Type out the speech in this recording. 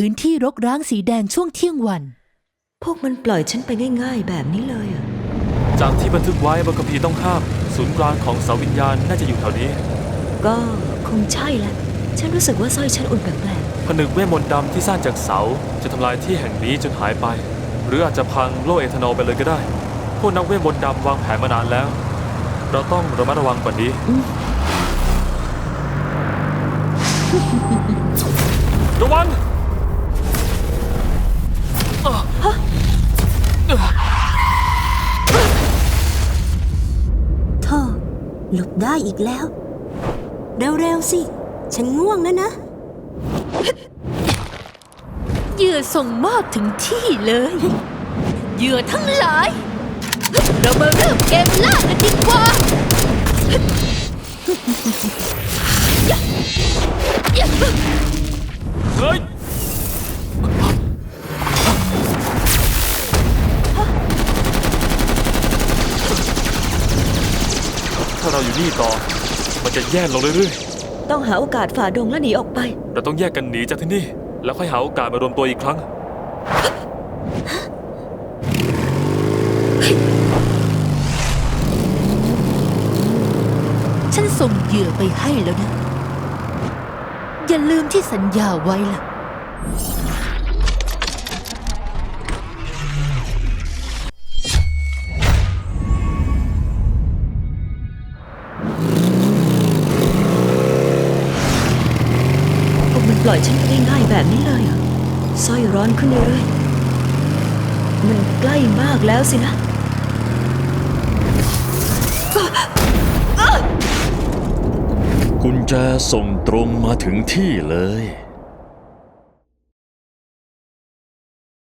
พื้นที่รกร้างสีแดงช่วงเที่ยงวัน พวกมันปล่อยฉันไปง่ายๆ แบบนี้เลยอะจากที่บันทึกไว้บนคัมภีร์ต้องห้ามศูนย์กลางของเสาวิญญาณน่าจะอยู่แถวนี้ ก็คงใช่แหละ ฉันรู้สึกว่าสร้อยฉันอุ่นแปลกผนึกเวทมนต์ดำที่สร้างจากเสาจะทำลายที่แห่งนี้จนหายไป หรืออาจจะพังโลกเอทานอลไปเลยก็ได้ พวกนักเวทมนต์ดำวางแผนมานานแล้ว เราต้องระมัดระวังกว่านี้ระวัง หลบได้อีกแล้ว เร็วๆสิ ฉันง่วงแล้วนะ เหยื่อส่งมอบถึงที่เลย เหยื่อทั้งหลาย เรามาเริ่มเกมล่ากันดีกว่า เราอยู่นี่ต่อ มันจะแย่ลงเรื่อยๆต้องหาโอกาสฝ่าดงและหนีออกไป ๆเราต้องแยกกันหนีจากที่นี่ แล้วค่อยหาโอกาสมารวมตัวอีกครั้ง ฉันส่งเหยื่อไปให้แล้วนะ อย่าลืมที่สัญญาไว้ล่ะ ล่อยฉันไปง่ายๆแบบนี้เลยสร้อยร้อนขึ้นเรื่อยๆมันใกล้มากแล้วสินะกุญแจส่งตรงมาถึงที่เลย